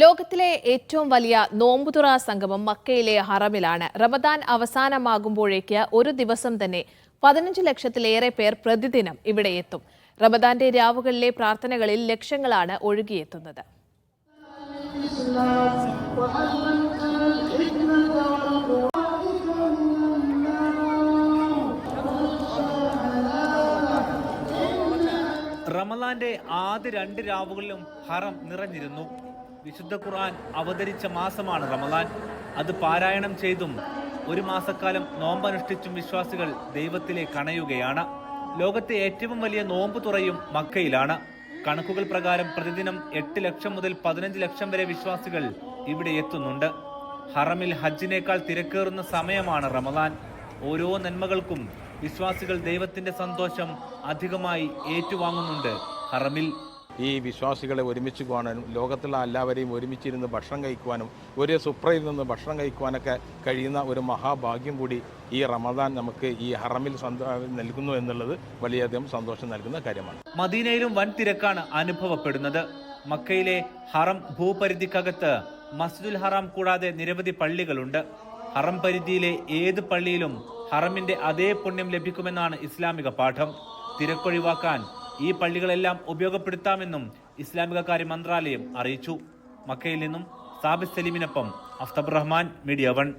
ലോകത്തിലെ ഏറ്റവും വലിയ നോമ്പുതുറ സംഗമം മക്കയിലെ ഹറമിലാണ്. റമദാൻ അവസാനമാകുമ്പോഴേക്ക് ഒരു ദിവസം തന്നെ പതിനഞ്ച് ലക്ഷത്തിലേറെ പേർ പ്രതിദിനം ഇവിടെ എത്തും. റമദാന്റെ രാവുകളിലെ പ്രാർത്ഥനകളിൽ ലക്ഷങ്ങളാണ് ഒഴുകിയെത്തുന്നത്. റമദാന്റെ ആദ്യ രണ്ട് രാവുകളിലും ഹറം നിറഞ്ഞിരുന്നു. വിശുദ്ധ ഖുർആൻ അവതരിച്ച മാസമാണ് റമദാൻ. അത് പാരായണം ചെയ്തും ഒരു മാസക്കാലം നോമ്പനുഷ്ഠിച്ചും വിശ്വാസികൾ ദൈവത്തിലെ കണയുകയാണ്. ലോകത്തെ ഏറ്റവും വലിയ നോമ്പ് തുറയും മക്കയിലാണ്. കണക്കുകൾ പ്രകാരം പ്രതിദിനം എട്ട് ലക്ഷം മുതൽ പതിനഞ്ച് ലക്ഷം വരെ വിശ്വാസികൾ ഇവിടെ എത്തുന്നുണ്ട്. ഹറമിൽ ഹജ്ജിനേക്കാൾ തിരക്കേറുന്ന സമയമാണ് റമദാൻ. ഓരോ നന്മകൾക്കും വിശ്വാസികൾ ദൈവത്തിന്റെ സന്തോഷം അധികമായി ഏറ്റുവാങ്ങുന്നുണ്ട് ഹറമിൽ. ഈ വിശ്വാസികളെ ഒരുമിച്ച് കാണാനും ലോകത്തുള്ള എല്ലാവരെയും ഒരുമിച്ചിരുന്ന് ഭക്ഷണം കഴിക്കുവാനും ഒരേ സുപ്രയിൽ നിന്ന് ഭക്ഷണം കഴിക്കുവാനൊക്കെ കഴിയുന്ന ഒരു മഹാഭാഗ്യം കൂടി ഈ റമദാൻ നമുക്ക് ഈ ഹറമിൽ നൽകുന്നു എന്നുള്ളത് വലിയധികം സന്തോഷം നൽകുന്ന കാര്യമാണ്. മദീനയിലും വൻ തിരക്കാണ് അനുഭവപ്പെടുന്നത്. മക്കയിലെ ഹറം ഭൂപരിധിക്കകത്ത് മസ്ജിദുൽ ഹറാം കൂടാതെ നിരവധി പള്ളികളുണ്ട്. ഹറം പരിധിയിലെ ഏത് പള്ളിയിലും ഹറമിന്റെ അതേ പുണ്യം ലഭിക്കുമെന്നാണ് ഇസ്ലാമിക പാഠം. തിരക്കൊഴിവാക്കാൻ ഈ പള്ളികളെല്ലാം ഉപയോഗപ്പെടുത്താമെന്നും ഇസ്ലാമിക കാര്യ മന്ത്രാലയം അറിയിച്ചു. മക്കയിൽ നിന്നും സാബിസ് സലീമിനൊപ്പം അഫ്തബ് റഹ്മാൻ മീഡിയ വൺ.